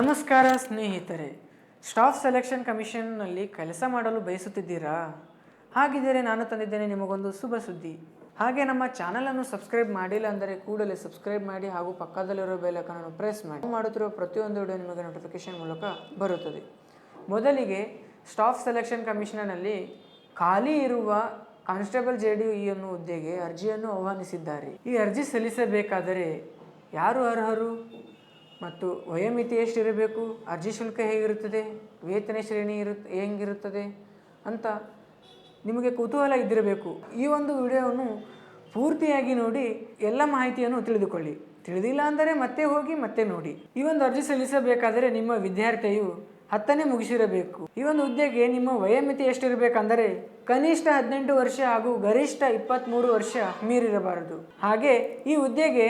ನಮಸ್ಕಾರ ಸ್ನೇಹಿತರೆ. Staff selection ಕಮಿಷನ್ನಲ್ಲಿ ಕೆಲಸ ಮಾಡಲು ಬಯಸುತ್ತಿದ್ದೀರಾ? ಹಾಗಿದ್ದರೆ ನಾನು ತಂದಿದ್ದೇನೆ ನಿಮಗೊಂದು ಶುಭ ಸುದ್ದಿ. ಹಾಗೆ ನಮ್ಮ ಚಾನಲನ್ನು ಸಬ್ಸ್ಕ್ರೈಬ್ ಮಾಡಿಲ್ಲ ಅಂದರೆ ಕೂಡಲೇ ಸಬ್ಸ್ಕ್ರೈಬ್ ಮಾಡಿ ಹಾಗೂ ಪಕ್ಕದಲ್ಲಿರೋ ಬೆಲಕನನ್ನು ಪ್ರೆಸ್ ಮಾಡಿ. ಮಾಡುತ್ತಿರುವ ಪ್ರತಿಯೊಂದು ವಿಡಿಯೋ ನಿಮಗೆ ನೋಟಿಫಿಕೇಶನ್ ಮೂಲಕ ಬರುತ್ತದೆ. ಮೊದಲಿಗೆ ಸ್ಟಾಫ್ ಸೆಲೆಕ್ಷನ್ ಕಮಿಷನಲ್ಲಿ ಖಾಲಿ ಇರುವ ಕಾನ್ಸ್ಟೇಬಲ್ ಜೆ ಡಿ ಅನ್ನೋ ಹುದ್ದೆಗೆ ಅರ್ಜಿಯನ್ನು ಆಹ್ವಾನಿಸಿದ್ದಾರೆ. ಈ ಅರ್ಜಿ ಸಲ್ಲಿಸಬೇಕಾದರೆ ಯಾರು ಅರ್ಹರು? ಮತ್ತು ವಯೋಮಿತಿ ಎಷ್ಟಿರಬೇಕು ಅರ್ಜಿ ಶುಲ್ಕ ಹೇಗಿರುತ್ತದೆ? ವೇತನ ಶ್ರೇಣಿ ಇರು, ಹೇಗಿರುತ್ತದೆ? ಅಂತ ನಿಮಗೆ ಕುತೂಹಲ ಇದ್ದಿರಬೇಕು. ಈ ಒಂದು ವಿಡಿಯೋವನ್ನು ಪೂರ್ತಿಯಾಗಿ ನೋಡಿ ಎಲ್ಲ ಮಾಹಿತಿಯನ್ನು ತಿಳಿದುಕೊಳ್ಳಿ. ತಿಳಿದಿಲ್ಲ ಅಂದರೆ ಮತ್ತೆ ಹೋಗಿ ಮತ್ತೆ ನೋಡಿ. ಈ ಒಂದು ಅರ್ಜಿ ಸಲ್ಲಿಸಬೇಕಾದರೆ ನಿಮ್ಮ ವಿದ್ಯಾರ್ಥಿಯು ಹತ್ತನೇ ಮುಗಿಸಿರಬೇಕು. ಈ ಒಂದು ಹುದ್ದೆಗೆ ನಿಮ್ಮ ವಯೋಮಿತಿ ಎಷ್ಟಿರಬೇಕಂದರೆ ಕನಿಷ್ಠ ಹದಿನೆಂಟು ವರ್ಷ ಹಾಗೂ ಗರಿಷ್ಠ ಇಪ್ಪತ್ತ್ಮೂರು ವರ್ಷ ಮೀರಿರಬಾರದು. ಹಾಗೆ ಈ ಹುದ್ದೆಗೆ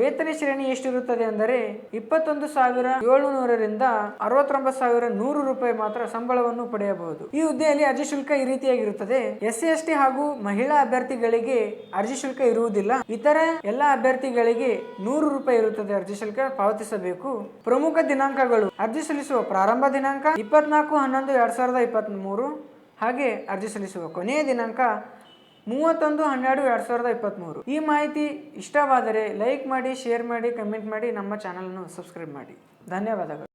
ವೇತನ ಶ್ರೇಣಿ ಎಷ್ಟಿರುತ್ತದೆ ಅಂದರೆ ಇಪ್ಪತ್ತೊಂದು ಸಾವಿರ ಏಳುನೂರರಿಂದ ಅರವತ್ತೊಂಬತ್ತು ಸಾವಿರ ನೂರು ರೂಪಾಯಿ ಮಾತ್ರ ಸಂಬಳವನ್ನು ಪಡೆಯಬಹುದು. ಈ ಹುದ್ದೆಯಲ್ಲಿ ಅರ್ಜಿ ಶುಲ್ಕ ಈ ರೀತಿಯಾಗಿರುತ್ತದೆ. ಎಸ್ ಸಿ ಎಸ್ ಟಿ ಹಾಗೂ ಮಹಿಳಾ ಅಭ್ಯರ್ಥಿಗಳಿಗೆ ಅರ್ಜಿ ಶುಲ್ಕ ಇರುವುದಿಲ್ಲ. ಇತರ ಎಲ್ಲ ಅಭ್ಯರ್ಥಿಗಳಿಗೆ ನೂರು ರೂಪಾಯಿ ಇರುತ್ತದೆ ಅರ್ಜಿ ಶುಲ್ಕ ಪಾವತಿಸಬೇಕು. ಪ್ರಮುಖ ದಿನಾಂಕಗಳು. ಅರ್ಜಿ ಸಲ್ಲಿಸುವ ಪ್ರಾರಂಭ ದಿನಾಂಕ ಇಪ್ಪತ್ನಾಲ್ಕು, ಹನ್ನೊಂದು, ಎರಡ್ ಸಾವಿರದ ಇಪ್ಪತ್ತ್ ಮೂರು ಹಾಗೆ ಅರ್ಜಿ ಸಲ್ಲಿಸುವ ಕೊನೆಯ ದಿನಾಂಕ ಮೂವತ್ತೊಂದು, ಹನ್ನೆರಡು, ಎರಡು ಸಾವಿರದ ಇಪ್ಪತ್ತ್ಮೂರು ಈ ಮಾಹಿತಿ ಇಷ್ಟವಾದರೆ ಲೈಕ್ ಮಾಡಿ, ಶೇರ್ ಮಾಡಿ, ಕಮೆಂಟ್ ಮಾಡಿ ನಮ್ಮ ಚಾನಲನ್ನು ಸಬ್ಸ್ಕ್ರೈಬ್ ಮಾಡಿ. ಧನ್ಯವಾದಗಳು.